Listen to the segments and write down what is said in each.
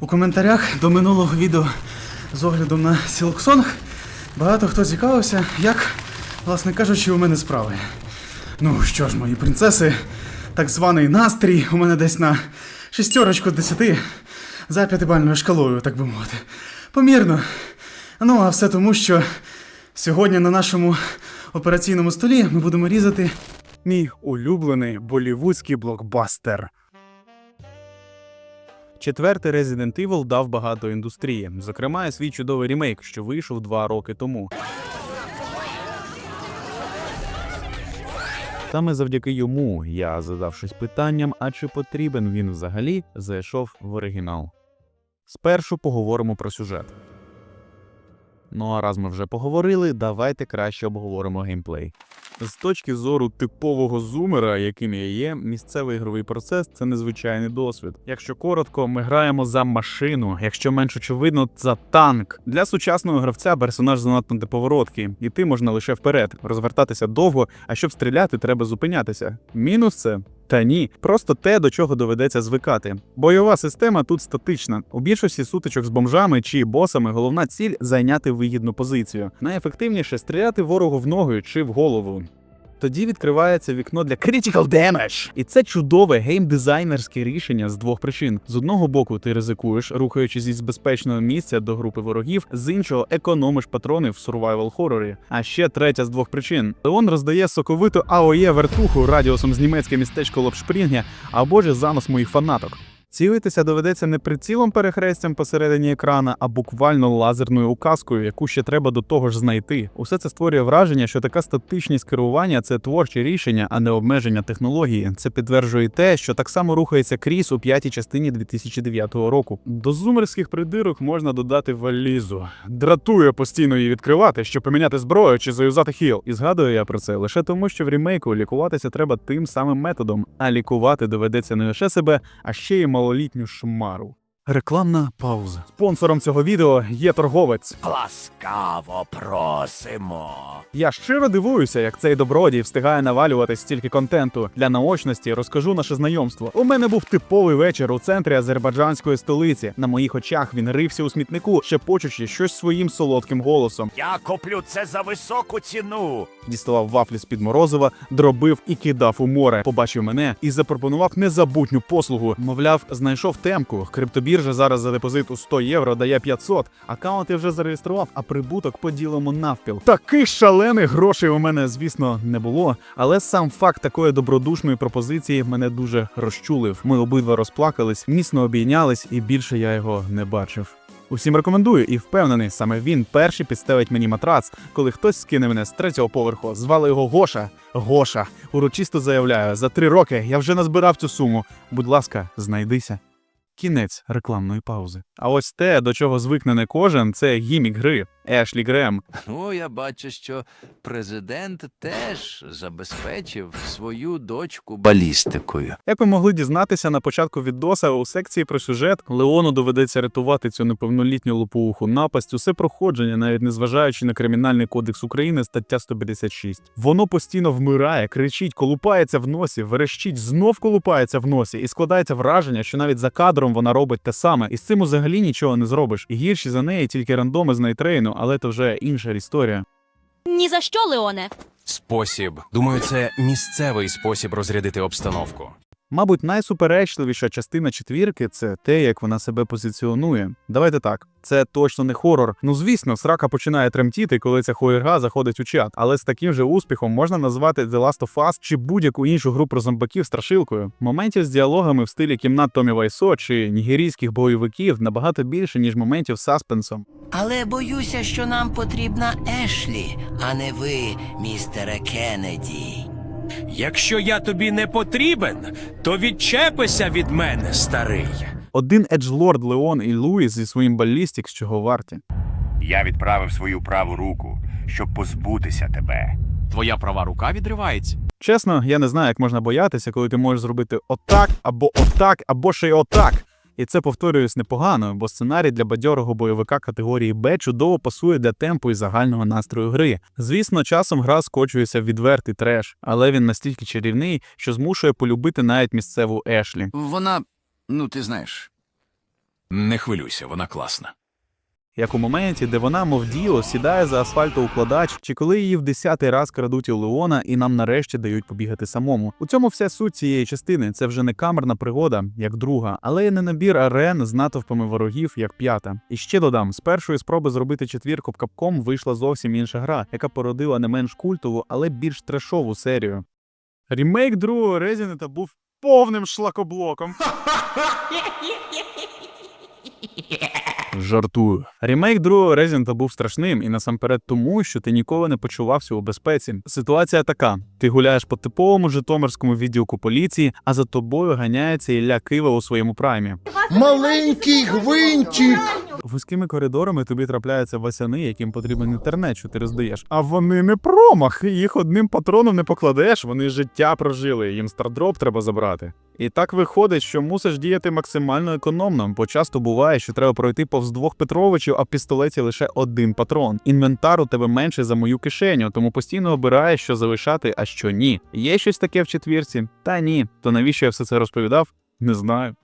У коментарях до минулого відео з оглядом на Сілксонг багато хто цікавився, як, власне кажучи, у мене справи. Ну що ж, мої принцеси, так званий настрій у мене десь на шістерочку десяти за п'ятибальною шкалою, так би мовити. Помірно. Ну, а все тому, що сьогодні на нашому операційному столі ми будемо різати мій улюблений болівудський блокбастер. Четвертий Resident Evil дав багато індустрії, зокрема і свій чудовий ремейк, що вийшов два роки тому. Саме завдяки йому я, задавшись питанням, а чи потрібен він взагалі, зайшов в оригінал. Спершу поговоримо про сюжет. Ну а раз ми вже поговорили, давайте краще обговоримо геймплей. З точки зору типового зумера, яким я є, місцевий ігровий процес це незвичайний досвід. Якщо коротко, ми граємо за машину, якщо менш очевидно, за танк. Для сучасного гравця персонаж занадто неповоротки, іти можна лише вперед, розвертатися довго, а щоб стріляти, треба зупинятися. Мінус це. Та ні, просто те, до чого доведеться звикати. Бойова система тут статична. У більшості сутичок з бомжами чи босами головна ціль зайняти вигідну позицію. Найефективніше стріляти ворогу в ногу чи в голову. Тоді відкривається вікно для Critical Damage. І це чудове геймдизайнерське рішення з двох причин: з одного боку, ти ризикуєш, рухаючись із безпечного місця до групи ворогів, з іншого економиш патрони в survival хорорі. А ще третя з двох причин: Леон роздає соковиту АОЄ вертуху радіусом з німецьке містечко Лопшпрінге або ж за нос моїх фанаток. Цілитися доведеться не прицілом перехрестям посередині екрана, а буквально лазерною указкою, яку ще треба до того ж знайти. Усе це створює враження, що така статичність керування це творче рішення, а не обмеження технології. Це підтверджує те, що так само рухається кріс у п'ятій частині 2009 року. До зумерських придирок можна додати валізу. Дратує постійно її відкривати, щоб поміняти зброю чи заюзати хіл. І згадую я про це лише тому, що в рімейку лікуватися треба тим самим методом, а лікувати доведеться не лише себе, а ще й малолітню шмару. Рекламна пауза. Спонсором цього відео є торговець. Ласкаво просимо. Я щиро дивуюся, як цей добродій встигає навалювати стільки контенту. Для наочності розкажу наше знайомство. У мене був типовий вечір у центрі азербайджанської столиці. На моїх очах він рився у смітнику, шепочучи щось своїм солодким голосом. Я куплю це за високу ціну. Діставав вафлі з-під морозива, дробив і кидав у море. Побачив мене і запропонував незабутню послугу. Мовляв, знайшов темку. Криптобіржа зараз за депозит у 100 євро дає 500. Аккаунт я вже зареєстрував, а прибуток поділимо навпіл. Таких шалених грошей у мене, звісно, не було. Але сам факт такої добродушної пропозиції мене дуже розчулив. Ми обидва розплакались, міцно обійнялись, і більше я його не бачив. Усім рекомендую і впевнений, саме він перший підставить мені матрац, коли хтось скине мене з третього поверху. Звали його Гоша. Гоша. Урочисто заявляю, за три роки я вже назбирав цю суму. Будь ласка, знайдися. Кінець рекламної паузи. А ось те, до чого звикне не кожен, це гімік гри Ешлі Грем. Ну, я бачу, що президент теж забезпечив свою дочку балістикою. Як ви могли дізнатися на початку відоса у секції про сюжет, Леону доведеться рятувати цю неповнолітню лопоуху напасть, усе проходження, навіть незважаючи на кримінальний кодекс України, стаття 156. Воно постійно вмирає, кричить, колупається в носі, верещить, знов колупається в носі, і складається враження, що навіть за кадром вона робить те саме, і з цим взагалі нічого не зробиш. І гірші за неї тільки рандоми з найтрейну, але це вже інша історія. Ні за що, Леоне. Спосіб. Думаю, це місцевий спосіб розрядити обстановку. Мабуть, найсуперечливіша частина четвірки це те, як вона себе позиціонує. Давайте так, це точно не хорор. Ну звісно, срака починає тремтіти, коли ця хуєрга заходить у чат. Але з таким же успіхом можна назвати The Last of Us чи будь-яку іншу гру про зомбаків страшилкою. Моментів з діалогами в стилі кімнат Томі Вайсо чи нігерійських бойовиків набагато більше, ніж моментів з саспенсом. Але боюся, що нам потрібна Ешлі, а не ви, містере Кеннеді. Якщо я тобі не потрібен, то відчепися від мене, старий. Один еджлорд Леон і Луїс зі своїм балістікс чого варті. Я відправив свою праву руку, щоб позбутися тебе. Твоя права рука відривається. Чесно, я не знаю, як можна боятися, коли ти можеш зробити отак, або отак, або ще й отак. І це повторююсь непогано, бо сценарій для бадьорого бойовика категорії Б чудово пасує для темпу і загального настрою гри. Звісно, часом гра скочується в відвертий треш, але він настільки чарівний, що змушує полюбити навіть місцеву Ешлі. Вона, ну ти знаєш, Не хвилюйся, вона класна. Як у моменті, де вона, мов діло, сідає за асфальтоукладач, чи коли її в десятий раз крадуть у Леона і нам нарешті дають побігати самому. У цьому вся суть цієї частини. Це вже не камерна пригода, як друга, але й не набір арен з натовпами ворогів, як п'ята. І ще додам: з першої спроби зробити четвірку в капком вийшла зовсім інша гра, яка породила не менш культову, але більш трешову серію. Ремейк другого Резінета був повним шлакоблоком. Жартую. Ремейк другого Резінта був страшним і насамперед тому, що ти ніколи не почувався у безпеці. Ситуація така: ти гуляєш по типовому житомирському відділку поліції, а за тобою ганяється Ілля Кива у своєму праймі. Маленький гвинтик. Вузькими коридорами тобі трапляються васяни, яким потрібен інтернет, що ти роздаєш. А вони не промах. Їх одним патроном не покладеш. Вони життя прожили. Їм стардроп треба забрати. І так виходить, що мусиш діяти максимально економно, бо часто буває, що треба пройти повз двох Петровичів, а в пістолеті лише один патрон. Інвентар у тебе менше за мою кишеню, тому постійно обираєш, що залишати, а що ні. Є щось таке в четвірці? Та ні. То навіщо я все це розповідав? Не знаю.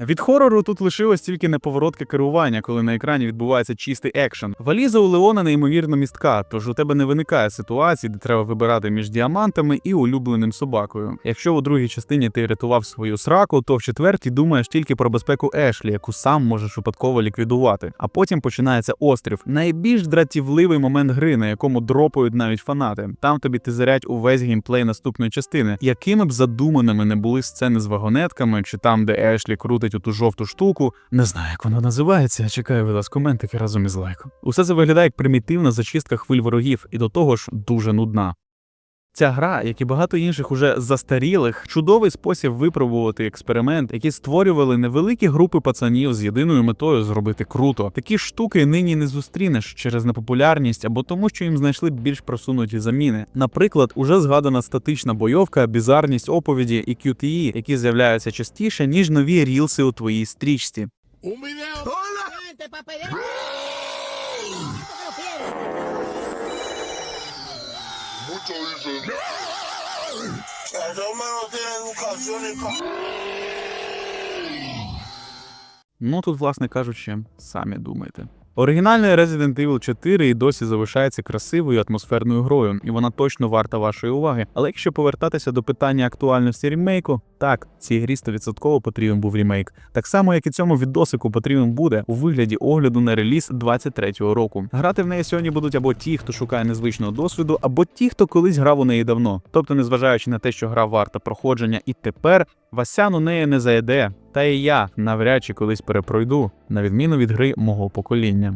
Від хорору тут лишилось тільки неповоротке керування, коли на екрані відбувається чистий екшен. Валіза у Леона неймовірно містка, тож у тебе не виникає ситуації, де треба вибирати між діамантами і улюбленим собакою. Якщо у другій частині ти рятував свою сраку, то в четвертій думаєш тільки про безпеку Ешлі, яку сам можеш випадково ліквідувати. А потім починається острів. Найбільш дратівливий момент гри, на якому дропають навіть фанати. Там тобі тизерять увесь геймплей наступної частини. Якими б задуманими не були сцени з вагонетками, чи там, де Ешлі крутить оту жовту штуку, не знаю, як вона називається. Чекаю від вас коментики разом із лайком. Усе це виглядає як примітивна зачистка хвиль ворогів, і до того ж дуже нудна. Ця гра, як і багато інших уже застарілих, чудовий спосіб випробувати експеримент, які створювали невеликі групи пацанів з єдиною метою зробити круто. Такі штуки нині не зустрінеш через непопулярність або тому, що їм знайшли більш просунуті заміни. Наприклад, уже згадана статична бойовка, бізарність оповіді і QTE, які з'являються частіше ніж нові рілси у твоїй стрічці. Ну тут, власне кажучи, самі думайте. Оригінальний Resident Evil 4 і досі залишається красивою атмосферною грою, і вона точно варта вашої уваги. Але якщо повертатися до питання актуальності ремейку, так, цій грі 100% потрібен був ремейк. Так само, як і цьому відосику потрібен буде у вигляді огляду на реліз 23-го року. Грати в неї сьогодні будуть або ті, хто шукає незвичного досвіду, або ті, хто колись грав у неї давно. Тобто, незважаючи на те, що гра варта проходження і тепер, Васян у неї не зайде. Та і я навряд чи колись перепройду, на відміну від гри мого покоління.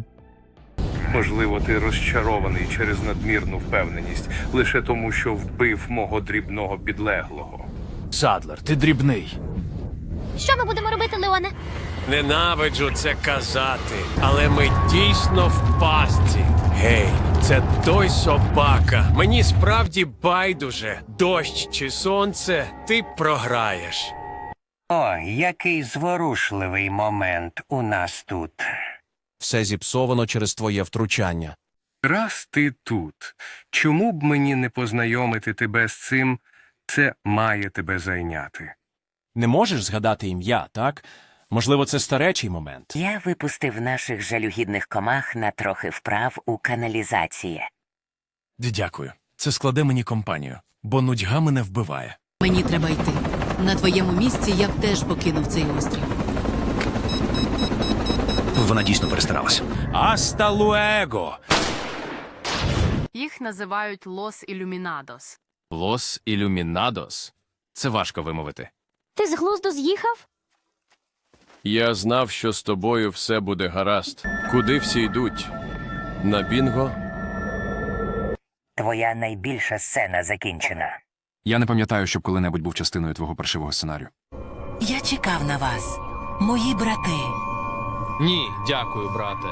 Можливо, ти розчарований через надмірну впевненість лише тому, що вбив мого дрібного підлеглого. Садлер, ти дрібний. Що ми будемо робити, Леоне? Ненавиджу це казати, але ми дійсно в пастці. Гей, це той собака. Мені справді байдуже, дощ чи сонце, ти програєш. О, який зворушливий момент у нас тут. Все зіпсовано через твоє втручання. Раз ти тут, чому б мені не познайомити тебе з цим? Це має тебе зайняти. Не можеш згадати ім'я, так? Можливо, це старечий момент. Я випустив наших жалюгідних комах на трохи вправ у каналізації. Дякую. Це складе мені компанію, бо нудьга мене вбиває. Мені треба йти. На твоєму місці я б теж покинув цей острів. Вона дійсно перестаралася. Аста луего! Їх називають Лос Ілюмінадос. Лос Ілюмінадос. Це важко вимовити. Ти з глузду з'їхав? Я знав, що з тобою все буде гаразд. Куди всі йдуть? На бінго? Твоя найбільша сцена закінчена. Я не пам'ятаю, щоб коли-небудь був частиною твого паршивого сценарію. Я чекав на вас, мої брати. Ні, дякую, брате.